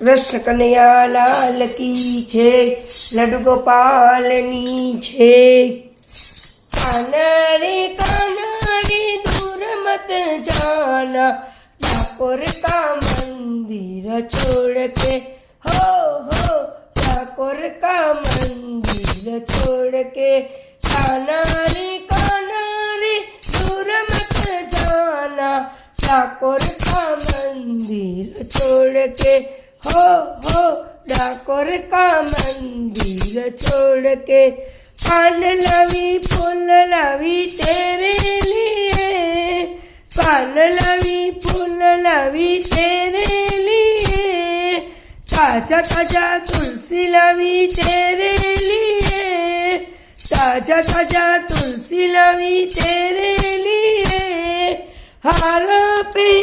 કૃષ્ણ કનૈયા લાલ કી છે લડુ ગોપાલની છે કાના રે કાના રે દૂર મત જાના, ઠાકોર કા મંદિર છોડ કે હો હો, ઠાકોર કા મંદિર છોડ કે કાના રે કાના રે દૂર મત જાના, ઠાકોર કા મંદિર છોડ કે હો હો, ડાકોર કા મંદિર છોડ કે પાન લાવી, ફૂલ લાવી તેરે લીએ. પાન લાવી, ફૂલ લાવી તેરે લીએ. તાજા તાજા તુલસી લાવી તેરે લીએ. તાજા તાજા તુલસી લાવી તેરે લીએ. હાર પે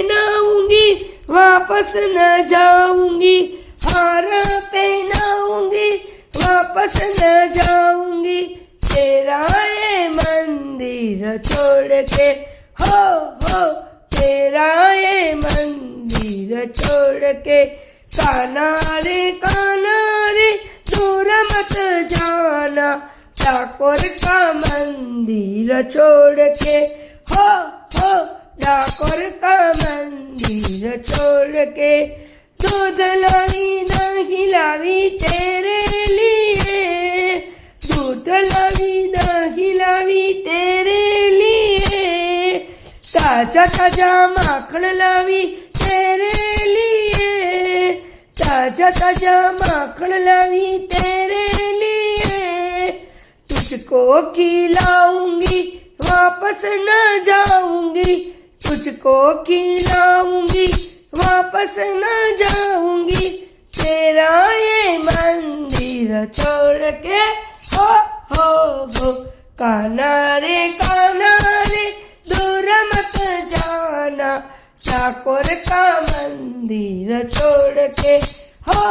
वापस न जाऊँगी, हार पहनाऊँगी, वापस न जाऊँगी। तेरा ये मंदिर छोड़ के, हो हो, तेरा ये मंदिर छोड़ के। काना रे काना दूर मत जाना, ठाकुर का मंदिर छोड़ के। हो हो, ठाकुर का मंदिर छोड़ के दूध लाई दही लावी तेरे लिए। दूध लावी दही लावी तेरे लिए। ताज़ा ताज़ा माखन लावी तेरे लिए। ताज़ा ताज़ा माखन लावी तेरे लिए। तुझको खिलाऊँगी, वापस न जाऊँगी। तुझको खिलाऊँगी वापस न जाऊँगी। तेरा ये मंदिर छोड़ के, हो हो हो। काना रे काना रे दूर मत जाना। ठाकुर का मंदिर छोड़ के, हो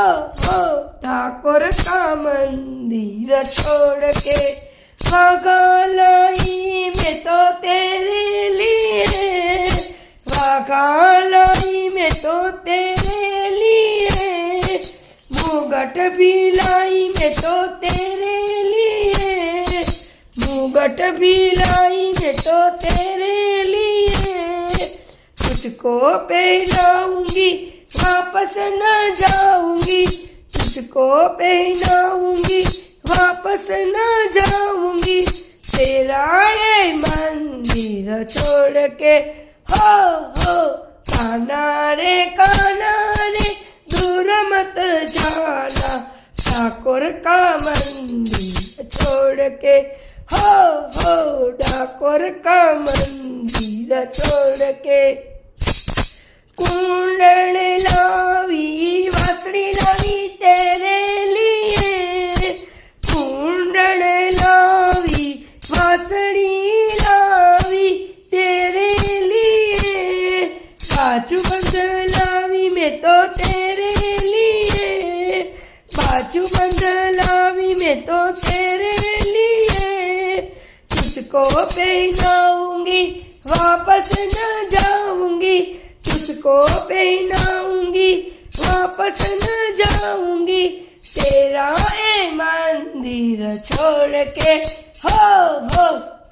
हो। ठाकुर का मंदिर छोड़ के वागालाई में भी लाई मैं तो तेरे लिए, मुगट भी लाई मैं तो तेरे लिए। तुझको पहनाऊँगी, वापस न जाऊँगी। तुझको पहनाऊँगी, वापस न जाऊँगी। तेरा ये मंदिर छोड़ के, हो हो काना रे काना रे दूर मत जाना ठाकुर का मंदिर छोड़ के। हो हो, ठाकुर का मंदिर छोड़ के। कुंडल लावी वासड़ी तुझको पहनाऊँगी, वापस न जाऊँगी। तुझको पहनाऊँगी, वापस न जाऊँगी। तेरा ए मंदिर छोड़ के, हो हो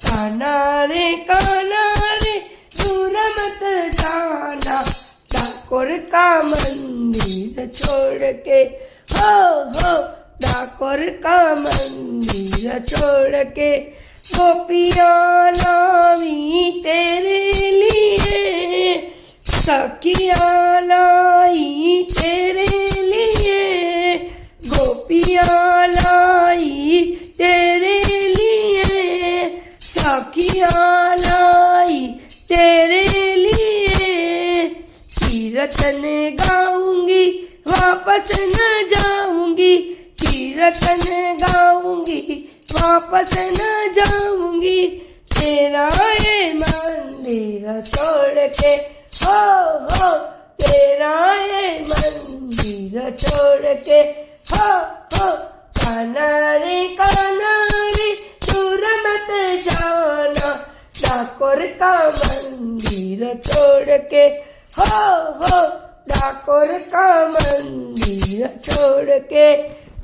काना रे काना रे दूर मत जाना। ठाकुर का मंदिर छोड़ के, हो हो, ठाकुर का मंदिर छोड़ के। गोपिया लावी तेरे लिए सखिया लाई तेरे लिए गोपिया लाई तेरे लिए सखिया लाई तेरे लिए। कीर्तन गाऊँगी, वापस न जाऊँगी, कीर्तन गाऊँगी वापस न जाऊँगी, तेरा ये मंदिर छोड़ के। हो हो, तेरा ये मंदिर छोड़ के। हो हो काना रे काना रे दूर मत जाना ठाकुर का मंदिर छोड़ के। हो हो ठाकुर का मंदिर કે